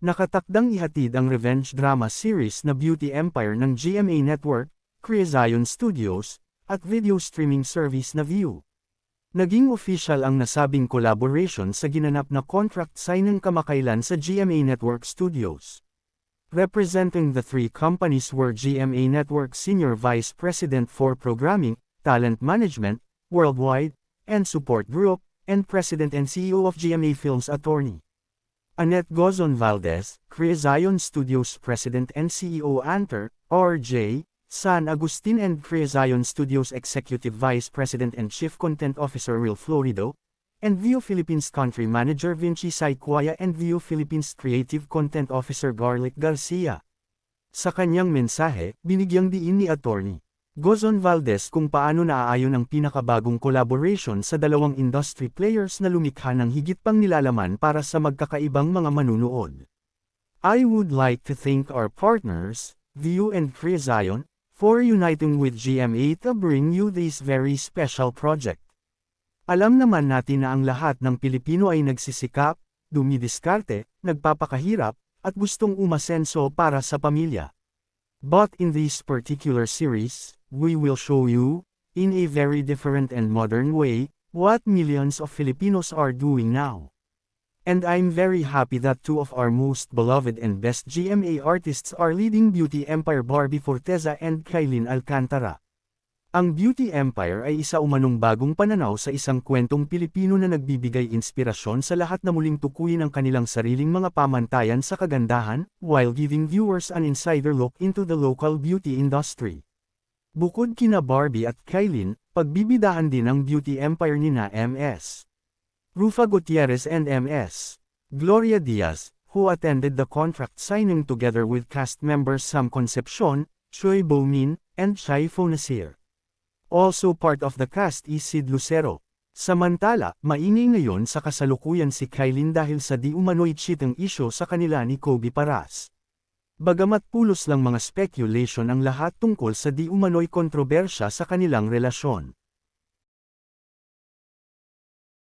Nakatakdang ihatid ang revenge drama series na Beauty Empire ng GMA Network, Creazion Studios, at video streaming service na View. Naging official ang nasabing collaboration sa ginanap na contract signing kamakailan sa GMA Network Studios. Representing the three companies were GMA Network Senior Vice President for Programming, Talent Management, Worldwide, and Support Group, and President and CEO of GMA Films Attorney. Annette Gozon Valdez, Creazion Studios President and CEO Anter, RJ, San Agustin and Creazion Studios Executive Vice President and Chief Content Officer Will Florido, and Vio Philippines Country Manager Vinci Saikwaya and Vio Philippines Creative Content Officer Garlic Garcia. Sa kanyang mensahe, binigyang diin ni Attorney Gozon Valdez kung paano naaayon ang pinakabagong collaboration sa dalawang industry players na lumikha ng higit pang nilalaman para sa magkakaibang mga manunood. I would like to thank our partners, View and Free Zion, for uniting with GMA to bring you this very special project. Alam naman natin na ang lahat ng Pilipino ay nagsisikap, dumidiskarte, nagpapakahirap, at gustong umasenso para sa pamilya. But in this particular series, we will show you, in a very different and modern way, what millions of Filipinos are doing now. And I'm very happy that two of our most beloved and best GMA artists are leading Beauty Empire Barbie Forteza and Kailin Alcantara. Ang Beauty Empire ay isa umanong bagong pananaw sa isang kwentong Pilipino na nagbibigay inspirasyon sa lahat na muling tukuyin ang kanilang sariling mga pamantayan sa kagandahan, while giving viewers an insider look into the local beauty industry. Bukod kina Barbie at Kailin, pagbibidahan din ang Beauty Empire ni na MS. Rufa Gutierrez and MS. Gloria Diaz, who attended the contract signing together with cast members Sam Concepcion, Choi Bo-min, and Shai Fonasir. Also part of the cast is Sid Lucero. Samantala, maingay ngayon sa kasalukuyan si Kailin dahil sa di umano'y cheating issue sa kanila ni Kobe Paras. Bagamat pulos lang mga speculation ang lahat tungkol sa di umano'y kontrobersya sa kanilang relasyon.